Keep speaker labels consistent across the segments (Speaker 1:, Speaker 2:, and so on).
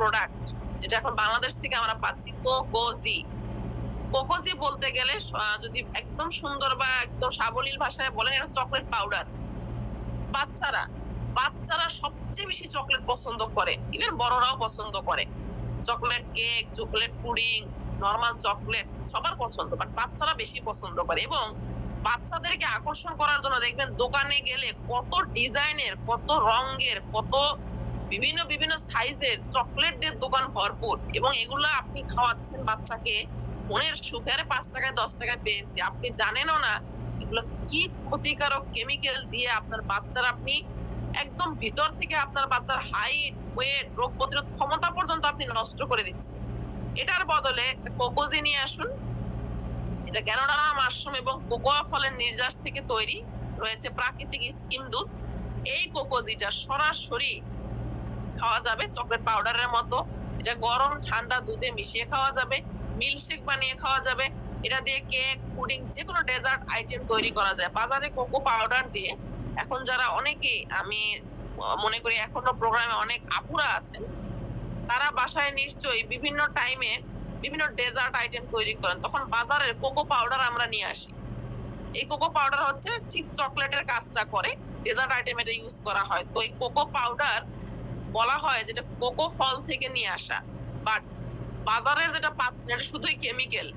Speaker 1: Product যেটা এখন বাংলাদেশ থেকে আমরা পাচ্ছি কোকোজি কোকোজি বলতে গেলে যদি একদম সুন্দর বা একদম সাবলীল ভাষায় বলেন, এটা চকলেট পাউডার বাচ্চারা বাচ্চারা সবচেয়ে বেশি চকলেট পছন্দ করে। ইভেন বড়রাও পছন্দ করে। Chocolate cake chocolate pudding normal chocolate সবার পছন্দ বাট বাচ্চারা বেশি পছন্দ করে। এবং বাচ্চাদেরকে আকর্ষণ করার জন্য দেখবেন, দোকানে গেলে কত ডিজাইনের কত রঙের, কত বিভিন্ন বিভিন্ন সাইজের চকলেটদের দোকান ভরপুর এবং এগুলো আপনি খাওয়াচ্ছেন বাচ্চাকে মনের সুখে। আরে পাঁচ টাকায়, দশ টাকায় পেয়েছি। আপনি জানেনও না এগুলো কি ক্ষতিকারক কেমিক্যাল দিয়ে আপনার বাচ্চার আপনি একদম ভিতর থেকে আপনার বাচ্চার হাইট ওয়েট রোগ প্রতিরোধ ক্ষমতা পর্যন্ত আপনি নষ্ট করে দিচ্ছেন। এটার বদলে কোকোজি নিয়ে আসুন। এটা ক্যানোডারা মাশরুম এবং কোকোয়া ফলের নির্যাস থেকে তৈরি। রয়েছে প্রাকৃতিক স্কিম দুধ। এই কোকোজিটা সরাসরি খাওয়া যাবে, চকলেট পাউডারের মতো। এটা গরম, ঠান্ডা দুধে মিশিয়ে খাওয়া যাবে মিল্কশেক বানিয়ে খাওয়া যাবে। এটা দিয়ে কেক পুডিং যে কোনো ডেজার্ট আইটেম তৈরি করা যায়। বাজারে কোকো পাউডার দিয়ে এখন যারা অনেকে আমি মনে করি এখনও প্রোগ্রামে অনেক আপুরা আছেন, তারা বাসায় নিশ্চয়ই বিভিন্ন টাইমে বিভিন্ন ডেজার্ট আইটেম তৈরি করেন। তখন বাজারের কোকো পাউডার আমরা নিয়ে আসি। এই কোকো পাউডার হচ্ছে ঠিক চকলেটের কাজটা করে। ডেজার্ট আইটেম এটা ইউজ করা হয়। তো এই কোকো পাউডার বলা হয় যেটা কোকো ফল থেকে নিয়ে আসা। বাট বাজারের যেটা পাচ্ছেন, এটা শুধুই কেমিক্যাল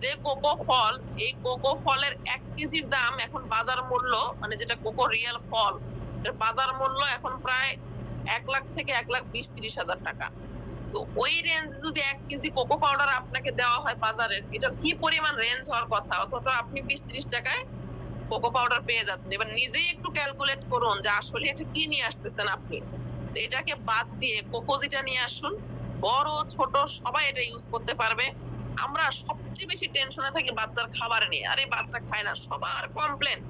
Speaker 1: যে কোকো ফল, এই কোকো ফলের এক কেজির দাম এখন বাজার মূল্য মানে যেটা কোকো রিয়েল ফল বাজার মূল্য এখন প্রায় এক লাখ থেকে এক লাখ বিশ তিরিশ হাজার টাকা। তো ওই রেঞ্জ যদি এক কেজি কোকো পাউডার আপনাকে দেওয়া হয় বাজারের এটা কি পরিমাণ রেঞ্জ হওয়ার কথা? অথচ আপনি বিশ ত্রিশ টাকায় কোকো পাউডার পেয়ে যাচ্ছেন। এবার নিজেই একটু ক্যালকুলেট করুন যে আসলে এটা কি নিয়ে আসতেছেন আপনি। এটাকে বাদ দিয়ে কোকোজিটা নিয়ে আসুন। বড়, ছোট, সবাই এটা ইউজ করতে পারবে। আমরা সবচেয়ে বেশি টেনশনে থাকি বাচ্চার খাবার নিয়ে। আরে, বাচ্চা খায় না, সবার কমপ্লেন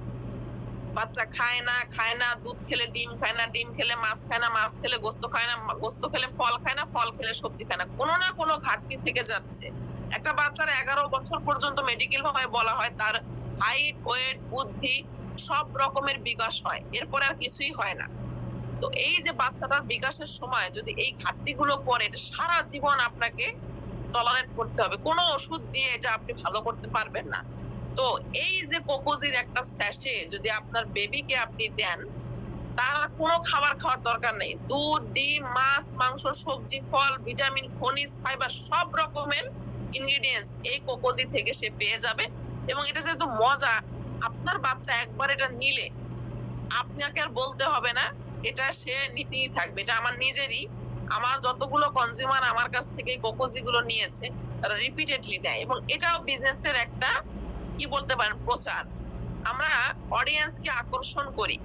Speaker 1: বাচ্চা খায় না খায় না, দুধ খেলে ডিম খায় না, ডিম খেলে মাছ খায় না, মাছ খেলে গোস্ত খায় না, গোস্ত খেলে ফল খায় না, ফল খেলে সবজি খায় না। কোনো না কোনো ঘাটতি থেকে যাচ্ছে। একটা বাচ্চার এগারো বছর পর্যন্ত মেডিকেল ভাবে বলা হয়, তার হাইট ওয়েট বুদ্ধি সব রকমের বিকাশ হয়। এরপরে আর কিছুই হয় না। তো এই যে বাচ্চাটার বিকাশের সময় যদি এই ঘাটতিগুলো পড়ে, এটা সারা জীবন আপনাকে টলারেট করতে হবে। কোনো ওষুধ দিয়ে এটা আপনি ভালো করতে পারবেন না। তো এই যে কোকোজির একটা স্যাশে যদি আপনার বেবিকে আপনি দেন, তার কোনো খাবার খাওয়ার দরকার নেই। দুধ, ডিম, মাছ, মাংস, সবজি, ফল, ভিটামিন, খনিজ, ফাইবার সব রকমের ইনগ্রেডিয়েন্টস এই কোকোজি থেকে সে পেয়ে যাবে। এবং এটা যেহেতু মজা, আপনার বাচ্চা একবার এটা নিলে, আপনাকে আর বলতে হবে না এটা সে নিতেই থাকবে, এটা আমার নিজেরই। আমার যতগুলো কনজিউমার আমার কাছ থেকে কোকোজি গুলো নিয়েছে, তারা রিপিটেডলি নেয় এবং এটাও বিজনেসের একটা, কি বলতে পারেন, প্রচার। আমরা অডিয়েন্সকে আকর্ষণ করি।